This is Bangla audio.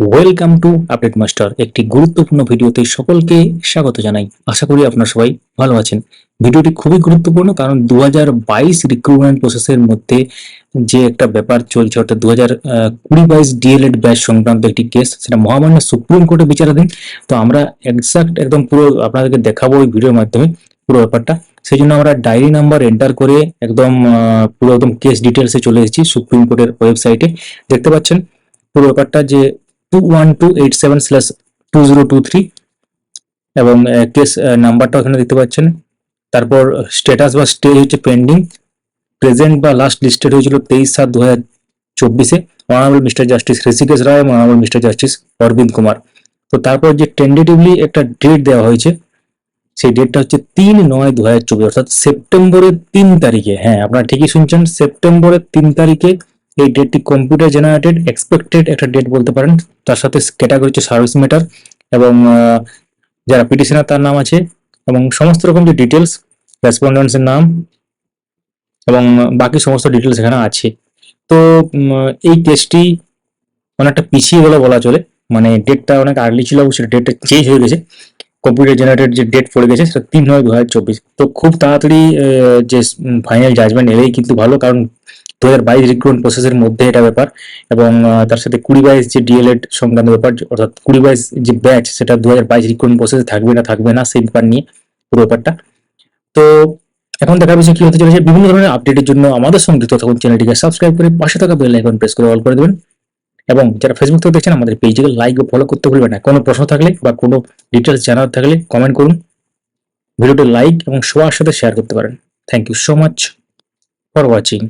ওয়েলকাম টু আপডেট মাস্টার একটি গুরুত্বপূর্ণ ভিডিওতে সকলকে স্বাগত জানাই। আশা করি আপনারা সবাই ভালো আছেন। ভিডিওটি খুবই গুরুত্বপূর্ণ কারণ দু হাজার বাইশ রিক্রুটমেন্ট প্রসেসের মধ্যে যে একটা ব্যাপার চলছে, অর্থাৎ দু হাজার কুড়ি বাইশ ডিএলএড ব্যাচ সংক্রান্ত একটি কেস সেটা মহামান্য সুপ্রিম কোর্টে বিচারাধীন। তো আমরা এক্সাক্ট একদম পুরো আপনাদেরকে দেখাবো ওই ভিডিওর মাধ্যমে পুরো ব্যাপারটা। সেই জন্য আমরা ডায়েরি নাম্বার এন্টার করে একদম পুরো একদম কেস ডিটেলসে চলে এসেছি সুপ্রিম কোর্টের ওয়েবসাইটে দেখতে পাচ্ছেন পুরো ব্যাপারটা যে two one two eight seven slash two zero two three এবং কেস নাম্বারটা ওখানে দেখতে পাচ্ছেন। তারপর স্ট্যাটাস বা স্টেজ হচ্ছে পেন্ডিং প্রেজেন্ট বা লাস্ট লিস্টেড হয়েছিল তেইশ সাত দু হাজার চব্বিশে। Honourable mister justice Hrishikesh Roy এবং honourable mister justice Arvind Kumar তো তারপর যে টেন্ডেটিভলি একটা ডেট দেওয়া হয়েছে, সেই ডেটটা হচ্ছে তিন নয় দু হাজার চব্বিশ, অর্থাৎ সেপ্টেম্বরের তিন তারিখে। হ্যাঁ আপনারা ঠিকই শুনছেন, সেপ্টেম্বরের তিন তারিখে এই ডেটটি কম্পিউটার জেনারেটেড এক্সপেক্টেড একটা ডেট বলতে পারেন। তার সাথে ক্যাটাগরি হচ্ছে সার্ভিস মেটার এবং যারা পিটিশনার তার নাম আছে এবং সমস্ত রকম যে ডিটেলস রেসপন্ডেন্সের নাম এবং বাকি সমস্ত ডিটেলস এখানে আছে। তো এই কেসটি অনেকটা পিছিয়ে বলে বলা চলে। মানে ডেটটা অনেক আর্লি ছিল সেটা ডেটটা চেঞ্জ হয়ে গেছে। কম্পিউটার জেনারেটেড যে ডেট পড়ে গেছে সেটা তিন নয় দু তো খুব তাড়াতাড়ি যে ফাইনাল জাজমেন্ট এলেই কিন্তু ভালো, কারণ দু হাজার বাইশ রিক্রুটমেন্ট প্রসেসের মধ্যে এটা ব্যাপার এবং তার সাথে কুড়ি বাইশ যে ডিএলএড সংক্রান্ত ব্যাপার অর্থাৎ কুড়ি বাইশ যে ব্যাচ সেটা দু হাজার বাইশ রিক্রুটমেন্ট প্রসেসে থাকবে না থাকবে না, সেই ব্যাপার নিয়ে পুরো ব্যাপারটা। তো এখন দেখা বিষয় কি হতে চলেছে, বিভিন্ন ধরনের আপডেটের জন্য আমাদের সঙ্গে থাকুন চ্যানেলটিকে সাবস্ক্রাইব করে পাশে থাকা বেল আইকন প্রেস করে অল করে দেবেন। এবং যারা ফেসবুক থেকে দেখছেন, আমাদের পেজটিকে লাইক ও ফলো করতে ভুলবেন না। কোনো প্রশ্ন থাকলে বা কোনো ডিটেলস জানার থাকলে কমেন্ট করুন। ভিডিওটি লাইক এবং সবার সাথে শেয়ার করতে পারেন। Thank you so much for watching